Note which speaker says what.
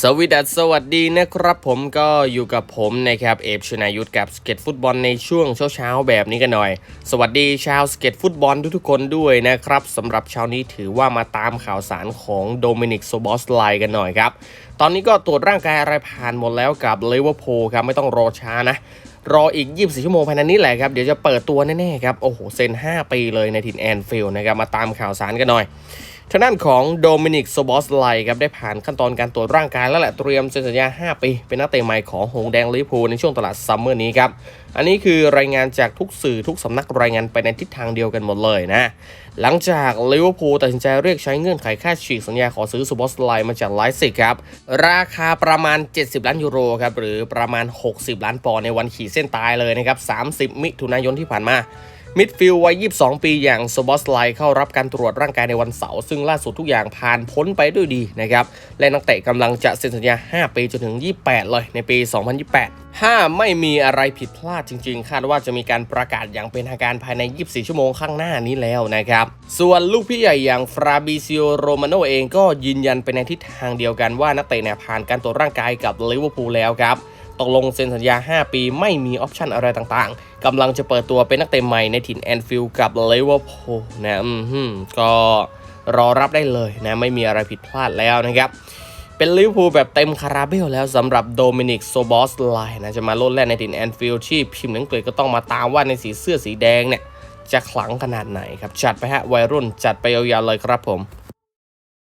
Speaker 1: สวีดัสสวัสดีนะครับผมก็อยู่กับผมนะครับเอฟชนายุทธกับสเก็ตฟุตบอลในช่วงเช้าๆแบบนี้กันหน่อย สวัสดีชาวสเก็ตฟุตบอลทุกๆคนด้วยนะครับสำหรับเช้านี้ถือว่ามาตามข่าวสารของโดมินิกโซบอสไลกันหน่อยครับ ตอนนี้ก็ตรวจร่างกายอะไรผ่านหมดแล้วกับเลเวอร์พูลครับไม่ต้องรอช้านะ รออีก 24 ชั่วโมงภายในนี้แหละครับ เดี๋ยวจะเปิดตัวแน่ๆครับ โอ้โหเซ็น 5 ปีเลยในถิ่นแอนฟิลด์นะครับมาตามข่าวสารกันหน่อย ทางด้านของโดมินิกโซบอสไลครับได้ผ่านขั้นตอนการตรวจร่างกายแล้วแหละเตรียมเซ็นสัญญา 5 ปี เป็นนักเตะใหม่ของหงแดงลิเวอร์พูลในช่วงตลาดซัมเมอร์นี้ครับ อันนี้คือรายงานจากทุกสื่อทุกสำนักรายงานไปในทิศทางเดียวกันหมดเลยนะ หลังจากลิเวอร์พูลตัดสินใจเรียกใช้เงื่อนไขค่าฉีกสัญญาขอซื้อซูบอสไลมาจากไลฟ์ซิกครับราคาประมาณ 70 ล้านยูโรครับหรือประมาณ 60 ล้านปอนด์ในวันขีดเส้นตายเลยนะครับ 30 มิถุนายนที่ผ่านมา มิดฟิลด์วัย 22 ปีอย่างโซบอสไลเข้ารับการตรวจร่างกายในวันเสาร์ซึ่งล่าสุดทุกอย่างผ่านพ้นไปด้วยดีนะครับและนักเตะกำลังจะเซ็นสัญญา 5 ปีจนถึง 28 เลยในปี 2028ถ้าไม่มีอะไรผิดพลาดจริงๆ คาดว่าจะมีการประกาศอย่างเป็นทางการภายใน 24 ชั่วโมงข้างหน้านี้แล้วนะครับ ส่วนลูกพี่ใหญ่อย่างฟราบิซิโอโรมาโนเองก็ยืนยันไปในทิศทางเดียวกันว่านักเตะเนี่ยผ่านการตรวจร่างกายกับลิเวอร์พูลแล้วครับ ตกลงเซ็นสัญญา 5 ปีไม่มีออปชันอะไรต่างๆกำลังจะเปิดตัวเป็นนักเตะใหม่ในถิ่นแอนฟิลด์กับลิเวอร์พูลนะอืมฮึมก็รอรับได้เลยนะไม่มีอะไรผิดพลาดแล้วนะครับเป็นลิเวอร์พูลแบบเต็มคาราเบลแล้วสำหรับโดมินิกโซบอสไลนะจะมาโลดแล่นในถิ่นแอนฟิลด์ที่พิมพ์อังกฤษก็ต้องมาตามว่าในสีเสื้อสีแดงเนี่ยจะขลังขนาดไหนครับ จัดไปฮะวัยรุ่นจัดไปยาวๆเลยครับผม